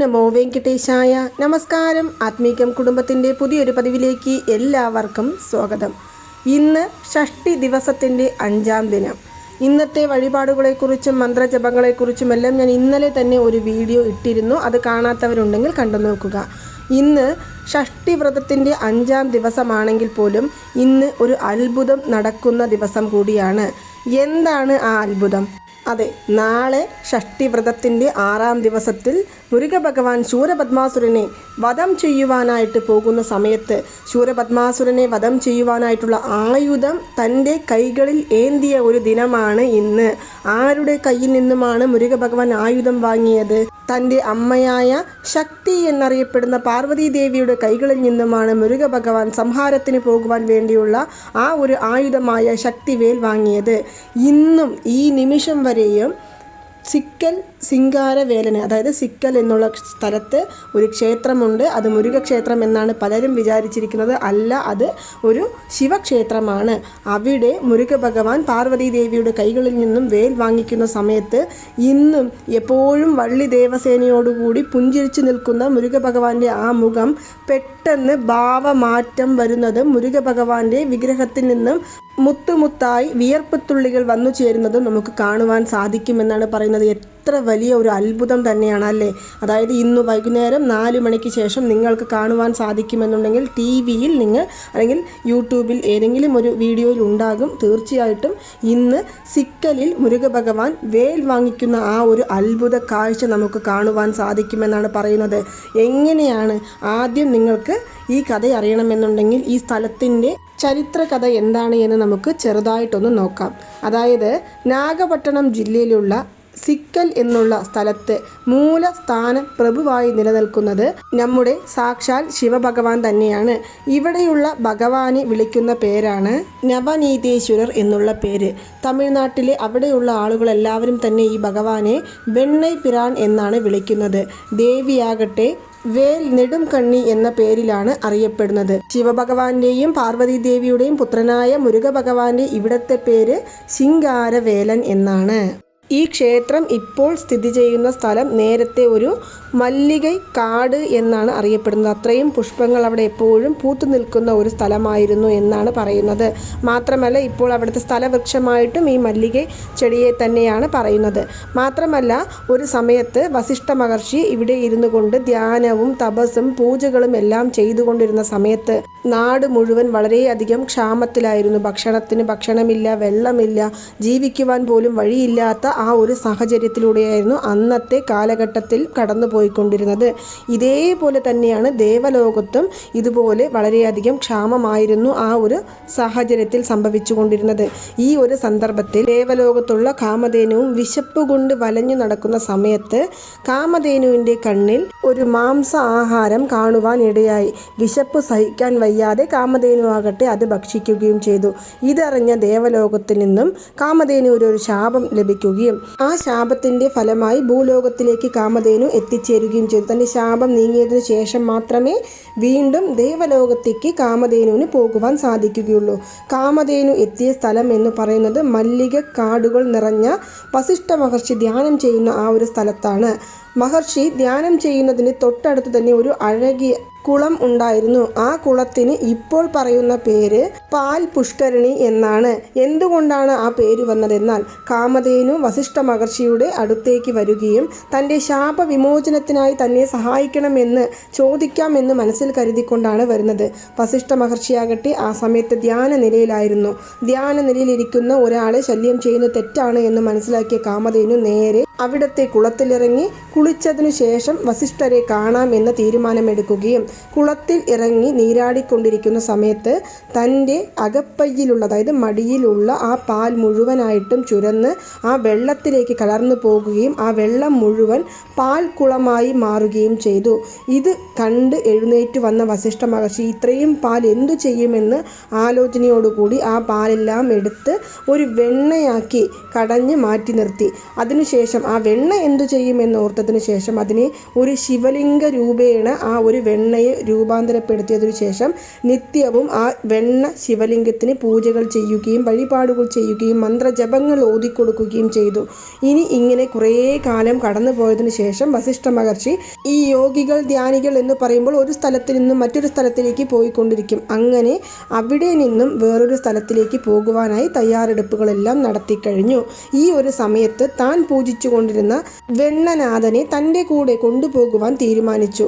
നമോ വെങ്കടേശായ നമസ്കാരം. ആത്മീകം കുടുംബത്തിന്റെ പുതിയൊരു പതിവിലേക്ക് എല്ലാവർക്കും സ്വാഗതം. ഇന്ന് ഷഷ്ടി ദിവസത്തിന്റെ അഞ്ചാം ദിനം. ഇന്നത്തെ വഴിപാടുകളെക്കുറിച്ചും മന്ത്രജപങ്ങളെക്കുറിച്ചും എല്ലാം ഞാൻ ഇന്നലെ തന്നെ ഒരു വീഡിയോ ഇട്ടിരുന്നു. അത് കാണാത്തവരുണ്ടെങ്കിൽ കണ്ടു നോക്കുക. ഇന്ന് ഷഷ്ടി വ്രതത്തിന്റെ അഞ്ചാം ദിവസമാണെങ്കിൽ പോലും ഇന്ന് ഒരു അത്ഭുതം നടക്കുന്ന ദിവസം കൂടിയാണ്. എന്താണ് ആ അത്ഭുതം? അതെ നാളെ ഷഷ്ടിവ്രതത്തിന്റെ ആറാം ദിവസത്തിൽ മുരുകഭഗവാൻ ശൂരപദ്മാസുരനെ വധം ചെയ്യുവാനായിട്ട് പോകുന്ന സമയത്ത് ശൂരപദ്മാസുരനെ വധം ചെയ്യുവാനായിട്ടുള്ള ആയുധം തന്റെ കൈകളിൽ ഏന്തിയ ഒരു ദിനമാണ് ഇന്ന്. ആരുടെ കയ്യിൽ നിന്നുമാണ് മുരുകഭഗവാൻ ആയുധം വാങ്ങിയത്? തന്റെ അമ്മയായ ശക്തി എന്നറിയപ്പെടുന്ന പാർവതി ദേവിയുടെ കൈകളിൽ നിന്നുമാണ് മുരുകഭഗവാൻ സംഹാരത്തിന് പോകുവാൻ വേണ്ടിയുള്ള ആ ഒരു ആയുധമായ ശക്തിവേൽ വാങ്ങിയത്. ഇന്നും ഈ നിമിഷം വരെയും സിക്കൽ സിംഗാരവേലന് അതായത് സിക്കൽ എന്നുള്ള സ്ഥലത്ത് ഒരു ക്ഷേത്രമുണ്ട്. അത് മുരുകക്ഷേത്രം എന്നാണ് പലരും വിചാരിച്ചിരിക്കുന്നത്. അല്ല അത് ഒരു ശിവക്ഷേത്രമാണ്. അവിടെ മുരുക ഭഗവാൻ പാർവതി ദേവിയുടെ കൈകളിൽ നിന്നും വേൽ വാങ്ങിക്കുന്ന സമയത്ത് ഇന്നും എപ്പോഴും വള്ളി ദേവസേനയോടുകൂടി പുഞ്ചിരിച്ചു നിൽക്കുന്ന മുരുക ഭഗവാന്റെ ആ മുഖം പെട്ടെന്ന് ഭാവമാറ്റം വരുന്നത് മുരുക ഭഗവാന്റെ വിഗ്രഹത്തിൽ നിന്നും മുത്തുമുത്തായി വിയർപ്പുത്തുള്ളികൾ വന്നു ചേരുന്നത് നമുക്ക് കാണുവാൻ സാധിക്കുമെന്നാണ് പറയുന്നത്. എത്ര വലിയ ഒരു അത്ഭുതം തന്നെയാണ് അല്ലേ? അതായത് ഇന്ന് വൈകുന്നേരം നാല് മണിക്ക് ശേഷം നിങ്ങൾക്ക് കാണുവാൻ സാധിക്കുമെന്നുണ്ടെങ്കിൽ ടി വിയിൽ നിങ്ങൾ അല്ലെങ്കിൽ യൂട്യൂബിൽ ഏതെങ്കിലും ഒരു വീഡിയോയിൽ ഉണ്ടാകും. തീർച്ചയായിട്ടും ഇന്ന് സിക്കലിൽ മുരുകഭഗവാൻ വേൽ വാങ്ങിക്കുന്ന ആ ഒരു അത്ഭുത കാഴ്ച നമുക്ക് കാണുവാൻ സാധിക്കുമെന്നാണ് പറയുന്നത്. എങ്ങനെയാണ് ആദ്യം നിങ്ങൾക്ക് ഈ കഥ അറിയണമെന്നുണ്ടെങ്കിൽ ഈ സ്ഥലത്തിന്റെ ചരിത്ര കഥ എന്താണ് എന്ന് നമുക്ക് ചെറുതായിട്ടൊന്ന് നോക്കാം. അതായത് നാഗപട്ടണം ജില്ലയിലുള്ള സിക്കൽ എന്നുള്ള സ്ഥലത്ത് മൂലസ്ഥാന പ്രഭുവായി നിലനിൽക്കുന്നത് നമ്മുടെ സാക്ഷാൽ ശിവഭഗവാൻ തന്നെയാണ്. ഇവിടെയുള്ള ഭഗവാനെ വിളിക്കുന്ന പേരാണ് നവനീതേശ്വരർ എന്നുള്ള പേര്. തമിഴ്നാട്ടിലെ അവിടെയുള്ള ആളുകൾ എല്ലാവരും തന്നെ ഈ ഭഗവാനെ വെണ്ണൈ പിരാൻ എന്നാണ് വിളിക്കുന്നത്. ദേവിയാകട്ടെ വേൽ നെടുംകണ്ണി എന്ന പേരിലാണ് അറിയപ്പെടുന്നത്. ശിവഭഗവാന്റെയും പാർവതി ദേവിയുടെയും പുത്രനായ മുരുക ഭഗവാന്റെ ഇവിടത്തെ പേര് ശിങ്കാരവേലൻ എന്നാണ്. ഈ ക്ഷേത്രം ഇപ്പോൾ സ്ഥിതി ചെയ്യുന്ന സ്ഥലം നേരത്തെ ഒരു മല്ലികൈ കാട് എന്നാണ് അറിയപ്പെടുന്നത്. അത്രയും പുഷ്പങ്ങൾ അവിടെ എപ്പോഴും പൂത്തു നിൽക്കുന്ന ഒരു സ്ഥലമായിരുന്നു എന്നാണ് പറയുന്നത്. മാത്രമല്ല ഇപ്പോൾ അവിടുത്തെ സ്ഥലവൃക്ഷമായിട്ടും ഈ മല്ലികൈ ചെടിയെ തന്നെയാണ് പറയുന്നത്. മാത്രമല്ല ഒരു സമയത്ത് വസിഷ്ഠ മഹർഷി ഇവിടെ ഇരുന്നു കൊണ്ട് ധ്യാനവും തപസ്സും പൂജകളും എല്ലാം ചെയ്തുകൊണ്ടിരുന്ന സമയത്ത് നാട് മുഴുവൻ വളരെയധികം ക്ഷാമത്തിലായിരുന്നു. ഭക്ഷണത്തിന് ഭക്ഷണമില്ല വെള്ളമില്ല ജീവിക്കുവാൻ പോലും വഴിയില്ലാത്ത ആ ഒരു സാഹചര്യത്തിലൂടെയായിരുന്നു അന്നത്തെ കാലഘട്ടത്തിൽ കടന്നു പോയിക്കൊണ്ടിരുന്നത് ഇതേപോലെ തന്നെയാണ് ദേവലോകത്തും ഇതുപോലെ വളരെയധികം ക്ഷാമമായിരുന്നു ആ ഒരു സാഹചര്യത്തിൽ സംഭവിച്ചുകൊണ്ടിരുന്നത്. ഈ ഒരു സന്ദർഭത്തിൽ ദേവലോകത്തുള്ള കാമധേനുവും വിശപ്പ് കൊണ്ട് വലഞ്ഞു നടക്കുന്ന സമയത്ത് കാമധേനുവിന്റെ കണ്ണിൽ ഒരു മാംസ ആഹാരം കാണുവാൻ ഇടയായി വിശപ്പ് സഹിക്കാൻ വയ്യാതെ കാമധേനുവാകട്ടെ അത് ഭക്ഷിക്കുകയും ചെയ്തു. ഇതറിഞ്ഞ ദേവലോകത്തിൽ നിന്നും കാമധേനുവിന് ഒരു ശാപം ലഭിക്കുകയും ആ ശാപത്തിന്റെ ഫലമായി ഭൂലോകത്തിലേക്ക് കാമധേനു എത്തിച്ചേരുകയും ചെയ്തു. തന്റെ ശാപം നീങ്ങിയതിനു ശേഷം മാത്രമേ വീണ്ടും ദേവലോകത്തേക്ക് കാമധേനുവിന് പോകുവാൻ സാധിക്കുകയുള്ളൂ. കാമധേനു എത്തിയ സ്ഥലം എന്ന് പറയുന്നത് മല്ലിക കാടുകൾ നിറഞ്ഞ വസിഷ്ഠ മഹർഷി ധ്യാനം ചെയ്യുന്ന ആ ഒരു സ്ഥലത്താണ്. മഹർഷി ധ്യാനം ചെയ്യുന്നതിന് തൊട്ടടുത്ത് തന്നെ ഒരു അഴകിയ കുളം ഉണ്ടായിരുന്നു. ആ കുളത്തിന് ഇപ്പോൾ പറയുന്ന പേര് പാൽ പുഷ്കരണി എന്നാണ്. എന്തുകൊണ്ടാണ് ആ പേര് വന്നതെന്നാൽ കാമധേനു വസിഷ്ഠ മഹർഷിയുടെ അടുത്തേക്ക് വരികയും തന്റെ ശാപവിമോചനത്തിനായി തന്നെ സഹായിക്കണമെന്ന് ചോദിക്കാമെന്ന് മനസ്സിൽ കരുതിക്കൊണ്ടാണ് വരുന്നത്. വസിഷ്ഠ മഹർഷിയാകട്ടെ ആ സമയത്ത് ധ്യാന നിലയിലായിരുന്നു. ധ്യാന നിലയിലിരിക്കുന്ന ഒരാളെ ശല്യം ചെയ്യുന്ന തെറ്റാണ് എന്ന് മനസ്സിലാക്കിയ കാമധേനു നേരെ അവിടത്തെ കുളത്തിലിറങ്ങി കുളിച്ചതിനു ശേഷം വസിഷ്ഠരെ കാണാം എന്ന തീരുമാനമെടുക്കുകയും കുളത്തിൽ ഇറങ്ങി നീരാടിക്കൊണ്ടിരിക്കുന്ന സമയത്ത് തന്റെ അകപ്പയ്യിലുള്ള അതായത് മടിയിലുള്ള ആ പാൽ മുഴുവനായിട്ടും ചുരന്ന് ആ വെള്ളത്തിലേക്ക് കലർന്നു പോകുകയും ആ വെള്ളം മുഴുവൻ പാൽ കുളമായി മാറുകയും ചെയ്തു. ഇത് കണ്ട് എഴുന്നേറ്റ് വന്ന വസിഷ്ഠ മഹർഷി ഇത്രയും പാൽ എന്തു ചെയ്യുമെന്ന് ആലോചനയോടുകൂടി ആ പാലെല്ലാം എടുത്ത് ഒരു വെണ്ണയാക്കി കടഞ്ഞ് മാറ്റി നിർത്തി. അതിനുശേഷം ആ വെണ്ണ എന്തു ചെയ്യും എന്ന് ഓർത്തതിന് ശേഷം അതിനെ ഒരു ശിവലിംഗ രൂപേണ ആ ഒരു വെണ്ണയെ രൂപാന്തരപ്പെടുത്തിയതിനു ശേഷം നിത്യവും ആ വെണ്ണ ശിവലിംഗത്തിന് പൂജകൾ ചെയ്യുകയും വഴിപാടുകൾ ചെയ്യുകയും മന്ത്രജപങ്ങൾ ഓതിക്കൊടുക്കുകയും ചെയ്തു. ഇനി ഇങ്ങനെ കുറേ കാലം കടന്നു പോയതിനു ശേഷം വസിഷ്ഠ മഹർഷി ഈ യോഗികൾ ധ്യാനികൾ എന്ന് പറയുമ്പോൾ ഒരു സ്ഥലത്ത് നിന്നും മറ്റൊരു സ്ഥലത്തിലേക്ക് പോയിക്കൊണ്ടിരിക്കും. അങ്ങനെ അവിടെ നിന്നും വേറൊരു സ്ഥലത്തിലേക്ക് പോകുവാനായി തയ്യാറെടുപ്പുകളെല്ലാം നടത്തിക്കഴിഞ്ഞു. ഈ ഒരു സമയത്ത് താൻ പൂജിച്ചുകൊണ്ടിരുന്ന വെണ്ണനാഥനെ തന്റെ കൂടെ കൊണ്ടുപോകുവാൻ തീരുമാനിച്ചു.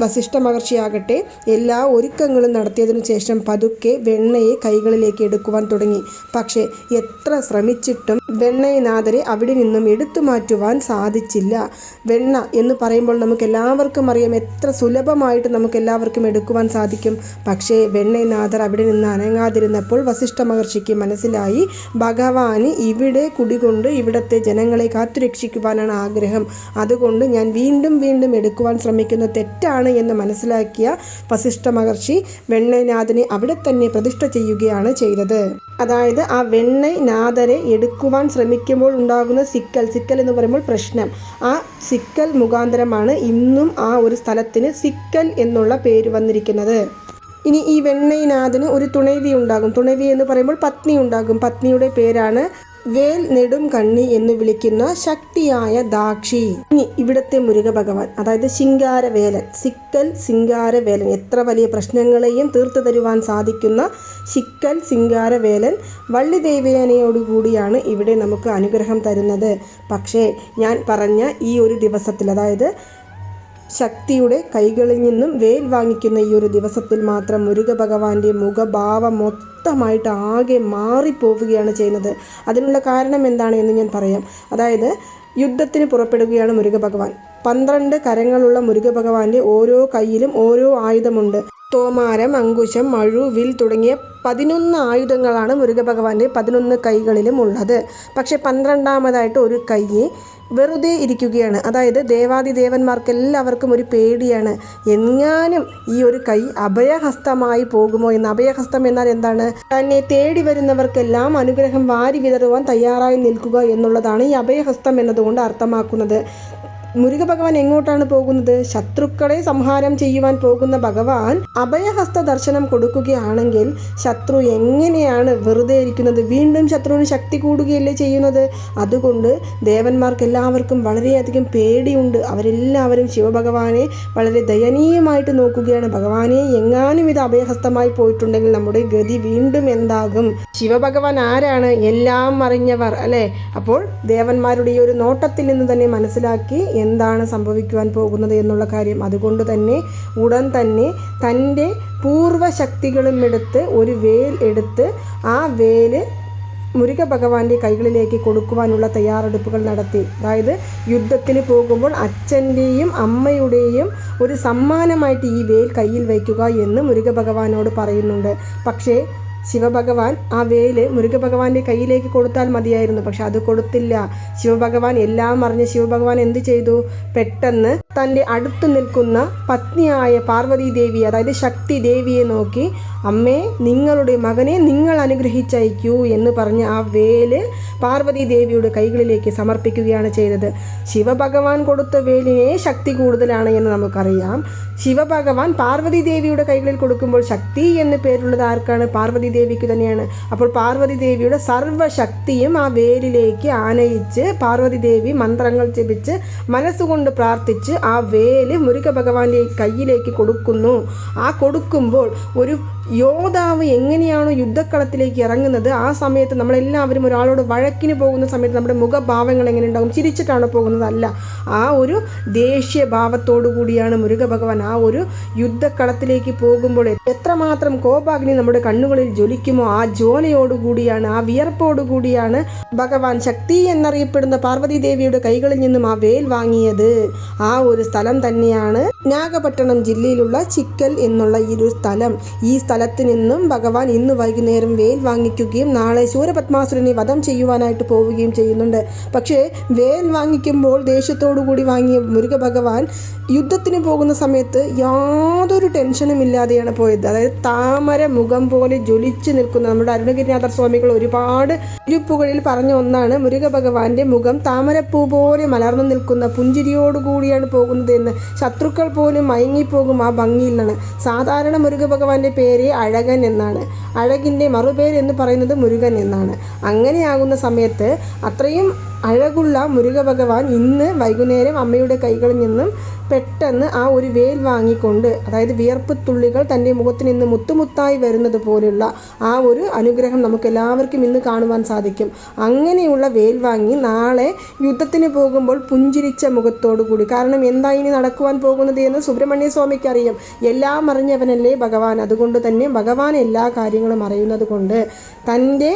വസിഷ്ഠ മഹർഷിയാകട്ടെ എല്ലാ ഒരുക്കങ്ങളും നടത്തിയതിനു ശേഷം പതുക്കെ വെണ്ണയെ കൈകളിലേക്ക് എടുക്കുവാൻ തുടങ്ങി. പക്ഷേ എത്ര ശ്രമിച്ചിട്ടും വെണ്ണയനാഥരെ അവിടെ നിന്നും എടുത്തു മാറ്റുവാൻ സാധിച്ചില്ല. വെണ്ണ എന്ന് പറയുമ്പോൾ നമുക്ക് എല്ലാവർക്കും അറിയാം എത്ര സുലഭമായിട്ട് നമുക്ക് എല്ലാവർക്കും എടുക്കുവാൻ സാധിക്കും. പക്ഷേ വെണ്ണയനാഥർ അവിടെ നിന്ന് അനങ്ങാതിരുന്നപ്പോൾ വസിഷ്ഠ മഹർഷിക്ക് മനസ്സിലായി ഭഗവാന് ഇവിടെ കുടികൊണ്ട് ഇവിടുത്തെ ജനങ്ങളെ കാത്തുരക്ഷിക്കുവാനാണ് ആഗ്രഹം. അതുകൊണ്ട് ഞാൻ വീണ്ടും വീണ്ടും എടുക്കുവാൻ ശ്രമിക്കുന്ന തെറ്റാണ് എന്ന് മനസ്സിലാക്കിയ വസിഷ്ഠ മഹർഷി വെണ്ണനാഥനെ അവിടെ തന്നെ പ്രതിഷ്ഠ ചെയ്യുകയാണ് ചെയ്തത്. അതായത് ആ വെണ്ണനാഥരെ എടുക്കുവാൻ ശ്രമിക്കുമ്പോൾ ഉണ്ടാകുന്ന സിക്കൽ സിക്കൽ എന്ന് പറയുമ്പോൾ പ്രശ്നം. ആ സിക്കൽ മുഖാന്തരമാണ് ഇന്നും ആ ഒരു സ്ഥലത്തിന് സിക്കൽ എന്നുള്ള പേര് വന്നിരിക്കുന്നത്. ഇനി ഈ വെണ്ണയിനാഥന് ഒരു തുണൈവി ഉണ്ടാകും. തുണൈവി എന്ന് പറയുമ്പോൾ പത്നി ഉണ്ടാകും. പത്നിയുടെ പേരാണ് വേൽ നെടും കണ്ണി എന്ന് വിളിക്കുന്ന ശക്തിയായ ദാക്ഷി. ഇനി ഇവിടുത്തെ മുരുക ഭഗവാൻ അതായത് ശിങ്കാരവേലൻ സിക്കൽ സിങ്കാരവേലൻ എത്ര വലിയ പ്രശ്നങ്ങളെയും തീർത്തു തരുവാൻ സാധിക്കുന്ന ശിക്കൽ സിങ്കാരവേലൻ വള്ളി ദേവേനയോടുകൂടിയാണ് ഇവിടെ നമുക്ക് അനുഗ്രഹം തരുന്നത്. പക്ഷേ ഞാൻ പറഞ്ഞ ഈ ഒരു ദിവസത്തിൽ അതായത് ശക്തിയുടെ കൈകളിൽ നിന്നും വേൽ വാങ്ങിക്കുന്ന ഈ ഒരു ദിവസത്തിൽ മാത്രം മുരുക ഭഗവാന്റെ മുഖഭാവം മൊത്തമായിട്ട് ആകെ മാറിപ്പോവുകയാണ് ചെയ്യുന്നത്. അതിനുള്ള കാരണം എന്താണ് എന്ന് ഞാൻ പറയാം. അതായത് യുദ്ധത്തിന് പുറപ്പെടുകയാണ് മുരുക ഭഗവാൻ പന്ത്രണ്ട് കരങ്ങളുള്ള മുരുക ഭഗവാന്റെ ഓരോ കയ്യിലും ഓരോ ആയുധമുണ്ട്. തോമാരം അങ്കുശം മഴു വിൽ തുടങ്ങിയ പതിനൊന്ന് ആയുധങ്ങളാണ് മുരുക ഭഗവാന്റെ പതിനൊന്ന് കൈകളിലും ഉള്ളത്. പക്ഷെ പന്ത്രണ്ടാമതായിട്ട് ഒരു കൈ വെറുതെ ഇരിക്കുകയാണ്. അതായത് ദേവാദി ദേവന്മാർക്ക് എല്ലാവർക്കും ഒരു പേടിയാണ്. എങ്ങാനും ഈ ഒരു കൈ അഭയഹസ്തമായി പോകുമോ എന്ന്. അഭയഹസ്തം എന്നാൽ എന്താണ്? തന്നെ തേടി വരുന്നവർക്കെല്ലാം അനുഗ്രഹം വാരി വിതറുവാൻ തയ്യാറായി നിൽക്കുക എന്നുള്ളതാണ് ഈ അഭയഹസ്തം എന്നതുകൊണ്ട് അർത്ഥമാക്കുന്നത്. മുരുക ഭഗവാൻ എങ്ങോട്ടാണ് പോകുന്നത്? ശത്രുക്കളെ സംഹാരം ചെയ്യുവാൻ പോകുന്ന ഭഗവാൻ അഭയഹസ്ത ദർശനം കൊടുക്കുകയാണെങ്കിൽ ശത്രു എങ്ങനെയാണ് വെറുതെ ഇരിക്കുന്നത്? വീണ്ടും ശത്രുവിന് ശക്തി കൂടുകയല്ലേ ചെയ്യുന്നത്? അതുകൊണ്ട് ദേവന്മാർക്ക് എല്ലാവർക്കും വളരെയധികം പേടിയുണ്ട്. അവരെല്ലാവരും ശിവഭഗവാനെ വളരെ ദയനീയമായിട്ട് നോക്കുകയാണ്. ഭഗവാനെ എങ്ങാനും ഇത് അഭയഹസ്തമായി പോയിട്ടുണ്ടെങ്കിൽ നമ്മുടെ ഗതി വീണ്ടും എന്താകും? ശിവഭഗവാൻ ആരാണ് എല്ലാം അറിഞ്ഞവർ അല്ലേ? അപ്പോൾ ദേവന്മാരുടെ ഈ ഒരു നോട്ടത്തിൽ നിന്ന് തന്നെ മനസ്സിലാക്കി എന്താണ് സംഭവിക്കുവാൻ പോകുന്നത് എന്നുള്ള കാര്യം. അതുകൊണ്ട് തന്നെ ഉടൻ തന്നെ തന്റെ പൂർവശക്തികളും എടുത്ത് ഒരു വേൽ എടുത്ത് ആ വേൽ മുരുക ഭഗവാന്റെ കൈകളിലേക്ക് കൊടുക്കുവാനുള്ള തയ്യാറെടുപ്പുകൾ നടത്തി. അതായത് യുദ്ധത്തിന് പോകുമ്പോൾ അച്ഛന്റെയും അമ്മയുടെയും ഒരു സമ്മാനമായിട്ട് ഈ വേൽ കയ്യിൽ വയ്ക്കുക എന്ന് മുരുക ഭഗവാനോട് പറയുന്നുണ്ട്. പക്ഷേ ശിവഭഗവാൻ ആ വേൽ മുരുകഭഗവാന്റെ കയ്യിലേക്ക് കൊടുത്താൽ മതിയായിരുന്നു. പക്ഷെ അത് കൊടുത്തില്ല. ശിവഭഗവാൻ എല്ലാം അറിഞ്ഞ് ശിവഭഗവാൻ എന്ത് ചെയ്തു? പെട്ടെന്ന് തന്റെ അടുത്ത് നിൽക്കുന്ന പത്നിയായ പാർവതി ദേവി അതായത് ശക്തി ദേവിയെ നോക്കി അമ്മേ നിങ്ങളുടെ മകനെ നിങ്ങൾ അനുഗ്രഹിച്ചയക്കൂ എന്ന് പറഞ്ഞ് ആ വേൽ പാർവതി ദേവിയുടെ കൈകളിലേക്ക് സമർപ്പിക്കുകയാണ് ചെയ്തത്. ശിവഭഗവാൻ കൊടുത്ത വേലിനെ ശക്തി കൂടുതലാണ് എന്ന് നമുക്കറിയാം. ശിവഭഗവാൻ പാർവതി ദേവിയുടെ കൈകളിൽ കൊടുക്കുമ്പോൾ ശക്തി എന്ന് പേരുള്ളത് ആർക്കാണ്? പാർവതി ദേവിക്ക് തന്നെയാണ്. അപ്പോൾ പാർവതി ദേവിയുടെ സർവശക്തിയും ആ വേലിലേക്ക് ആനയിച്ച് പാർവതി ദേവി മന്ത്രങ്ങൾ ജപിച്ച് മനസ്സുകൊണ്ട് പ്രാർത്ഥിച്ച് ആ വേൽ മുരുക ഭഗവാന്റെ കയ്യിലേക്ക് കൊടുക്കുന്നു. ആ കൊടുക്കുമ്പോൾ ഒരു യോദ്ധാവ് എങ്ങനെയാണോ യുദ്ധക്കളത്തിലേക്ക് ഇറങ്ങുന്നത് ആ സമയത്ത് നമ്മളെല്ലാവരും ഒരാളോട് വഴക്കിന് പോകുന്ന സമയത്ത് നമ്മുടെ മുഖഭാവങ്ങൾ എങ്ങനെ ഉണ്ടാകും ചിരിച്ചിട്ടാണോ പോകുന്നതല്ല. ആ ഒരു ദേഷ്യ ഭാവത്തോടു കൂടിയാണ് മുരുക ഭഗവാൻ ആ ഒരു യുദ്ധക്കളത്തിലേക്ക് പോകുമ്പോൾ എത്രമാത്രം കോപാഗ്നി നമ്മുടെ കണ്ണുകളിൽ ജ്വലിക്കുമോ ആ ജോലയോടുകൂടിയാണ് ആ വിയർപ്പോടുകൂടിയാണ് ഭഗവാൻ ശക്തി എന്നറിയപ്പെടുന്ന പാർവതി ദേവിയുടെ കൈകളിൽ നിന്നും ആ വേൽ വാങ്ങിയത്. ആ ഒരു സ്ഥലം തന്നെയാണ് നാഗപട്ടണം ജില്ലയിലുള്ള ചിക്കൽ എന്നുള്ള ഈ ഒരു സ്ഥലം. ഈ സ്ഥലത്ത് നിന്നും ഭഗവാൻ ഇന്ന് വൈകുന്നേരം വേൽ വാങ്ങിക്കുകയും നാളെ ശൂരപത്മാസുരനെ വധം ചെയ്യുവാനായിട്ട് പോവുകയും ചെയ്യുന്നുണ്ട്. പക്ഷേ വേൽ വാങ്ങിക്കുമ്പോൾ ദേഷ്യത്തോടുകൂടി വാങ്ങിയ മുരുക ഭഗവാൻ യുദ്ധത്തിന് പോകുന്ന സമയത്ത് യാതൊരു ടെൻഷനും ഇല്ലാതെയാണ് പോയത്. അതായത് താമര മുഖം പോലെ ജ്വലിച്ചു നിൽക്കുന്ന നമ്മുടെ അരുണഗിരിനാഥർ സ്വാമികൾ ഒരുപാട് ഇരുപ്പുകളിൽ പറഞ്ഞ ഒന്നാണ് മുരുക ഭഗവാന്റെ മുഖം താമരപ്പൂ പോലെ മലർന്നു നിൽക്കുന്ന പുഞ്ചിരിയോടുകൂടിയാണ് പോകുന്നത് എന്ന് ശത്രുക്കൾ പോലും മയങ്ങിപ്പോകും ആ ഭംഗിയിൽ നിന്നാണ് സാധാരണ മുരുക ഭഗവാന്റെ പേര് അഴകൻ എന്നാണ്. അഴകിന്റെ മറുപേര് എന്ന് പറയുന്നത് മുരുകൻ എന്നാണ്. അങ്ങനെയാകുന്ന സമയത്ത് അത്രയും അഴകുള്ള മുരുക ഭഗവാൻ ഇന്ന് വൈകുന്നേരം അമ്മയുടെ കൈകളിൽ നിന്നും പെട്ടെന്ന് ആ ഒരു വേൽ വാങ്ങിക്കൊണ്ട് അതായത് വിയർപ്പ് തുള്ളികൾ തന്റെ മുഖത്ത് നിന്ന് മുത്തുമുത്തായി വരുന്നത് പോലുള്ള ആ ഒരു അനുഗ്രഹം നമുക്ക് എല്ലാവർക്കും ഇന്ന് കാണുവാൻ സാധിക്കും. അങ്ങനെയുള്ള വേൽ വാങ്ങി നാളെ യുദ്ധത്തിന് പോകുമ്പോൾ പുഞ്ചിരിച്ച മുഖത്തോടു കൂടി കാരണം എന്താ ഇനി നടക്കുവാൻ പോകുന്നത് എന്ന് സുബ്രഹ്മണ്യ സ്വാമിക്ക് അറിയാം. എല്ലാം അറിഞ്ഞവനല്ലേ ഭഗവാൻ. അതുകൊണ്ട് തന്നെ ഭഗവാൻ എല്ലാ കാര്യങ്ങളും അറിയുന്നത് കൊണ്ട് തന്റെ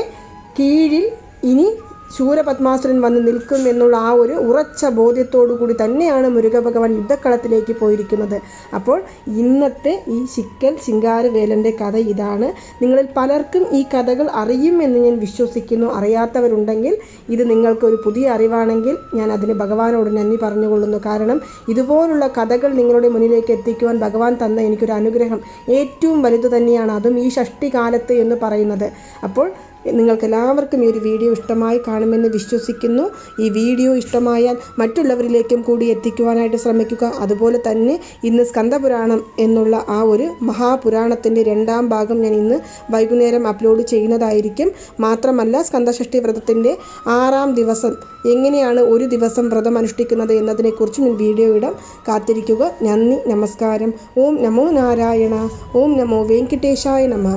കീഴിൽ ഇനി ശൂരപത്മാസുരൻ വന്ന് നിൽക്കും എന്നുള്ള ആ ഒരു ഉറച്ച ബോധ്യത്തോടു കൂടി തന്നെയാണ് മുരുകഭഗവാൻ യുദ്ധക്കളത്തിലേക്ക് പോയിരിക്കുന്നത്. അപ്പോൾ ഇന്നത്തെ ഈ ശിക്കൽ ശിങ്കാരവേലന്റെ കഥ ഇതാണ്. നിങ്ങളിൽ പലർക്കും ഈ കഥകൾ അറിയും എന്ന് ഞാൻ വിശ്വസിക്കുന്നു. അറിയാത്തവരുണ്ടെങ്കിൽ ഇത് നിങ്ങൾക്കൊരു പുതിയ അറിവാണെങ്കിൽ ഞാൻ അതിന് ഭഗവാനോട് നന്ദി പറഞ്ഞുകൊള്ളുന്നു. കാരണം ഇതുപോലുള്ള കഥകൾ നിങ്ങളുടെ മുന്നിലേക്ക് എത്തിക്കുവാൻ ഭഗവാൻ തന്ന എനിക്കൊരു അനുഗ്രഹം ഏറ്റവും വലുത് തന്നെയാണ്. അതും ഈ ഷഷ്ടി കാലത്ത് എന്ന് പറയുന്നത്. അപ്പോൾ നിങ്ങൾക്ക് എല്ലാവർക്കും ഈ ഒരു വീഡിയോ ഇഷ്ടമായി കാണുമെന്ന് വിശ്വസിക്കുന്നു. ഈ വീഡിയോ ഇഷ്ടമായാൽ മറ്റുള്ളവരിലേക്കും കൂടി എത്തിക്കുവാനായിട്ട് ശ്രമിക്കുക. അതുപോലെ തന്നെ ഇന്ന് സ്കന്ദപുരാണം എന്നുള്ള ആ ഒരു മഹാപുരാണത്തിന്റെ രണ്ടാം ഭാഗം ഞാൻ ഇന്ന് വൈകുന്നേരം അപ്ലോഡ് ചെയ്യുന്നതായിരിക്കും. മാത്രമല്ല സ്കന്ദഷഷ്ടി വ്രതത്തിന്റെ ആറാം ദിവസം എങ്ങനെയാണ് ഒരു ദിവസം വ്രതം അനുഷ്ഠിക്കുന്നത് എന്നതിനെക്കുറിച്ചും ഞാൻ വീഡിയോ ഇടാം. കാത്തിരിക്കുക. നന്ദി നമസ്കാരം. ഓം നമോ നാരായണ. ഓം നമോ വെങ്കിട്ടേശായ നമ.